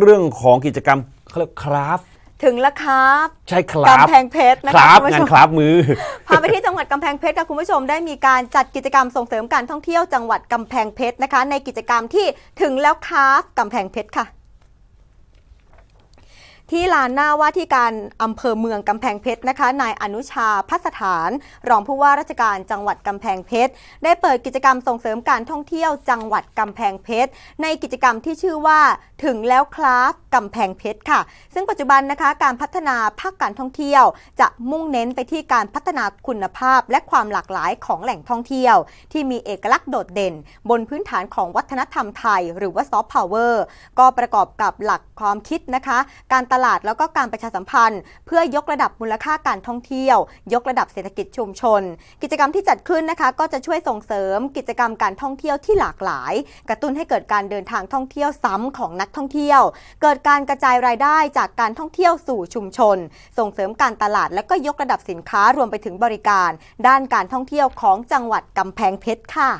เรื่องของกิจกรรมเขาเรียกคราฟต์ถึงแล้วครับใช่คราฟกำแพงเพชรนะคคะราฟคุณผู้งาชนมคราฟมือ พาไปที่จังหวัดกำแพงเพชรค่ะคุณผู้ชมได้มีการจัดกิจกรรมส่งเสริมการท่องเที่ยวจังหวัดกำแพงเพชรนะคะ ในกิจกรรมที่ถึงแล้วครับกำแพงเพชรค่ะ ที่ลานหน้าว่าที่การอำเภอเมืองกำแพงเพชรนะคะ นายอนุชาพัสถาน รองผู้ว่าราชการจังหวัดกำแพงเพชร ได้เปิดกิจกรรมส่งเสริมการท่องเที่ยวจังหวัดกำแพงเพชร ในกิจกรรมที่ชื่อว่า ถึงแล้วครับกำแพงเพชรค่ะ ซึ่งปัจจุบันนะคะการพัฒนาภาคการท่องเที่ยว จะมุ่งเน้นไปที่การพัฒนาคุณภาพ และความหลากหลายของแหล่งท่องเที่ยว ที่มีเอกลักษณ์โดดเด่น บนพื้นฐานของวัฒนธรรมไทย หรือว่าซอฟต์พาวเวอร์ก็ประกอบกับหลักความคิดนะคะ การตลาดลาดแล้วก็การประชาสัมพันธ์ เพื่อยกระดับมูลค่าการท่องเที่ยว ยกระดับเศรษฐกิจชุมชน กิจกรรมที่จัดขึ้นนะคะ ก็จะช่วยส่งเสริมกิจกรรมการท่องเที่ยวที่หลากหลาย กระตุ้นให้เกิดการเดินทางท่องเที่ยวซ้ำของนักท่องเที่ยว เกิดการกระจายรายได้จากการท่องเที่ยวสู่ชุมชน ส่งเสริมการตลาดและก็ยกระดับสินค้ารวมไปถึงบริการ ด้านการท่องเที่ยวของจังหวัดกำแพงเพชรค่ะ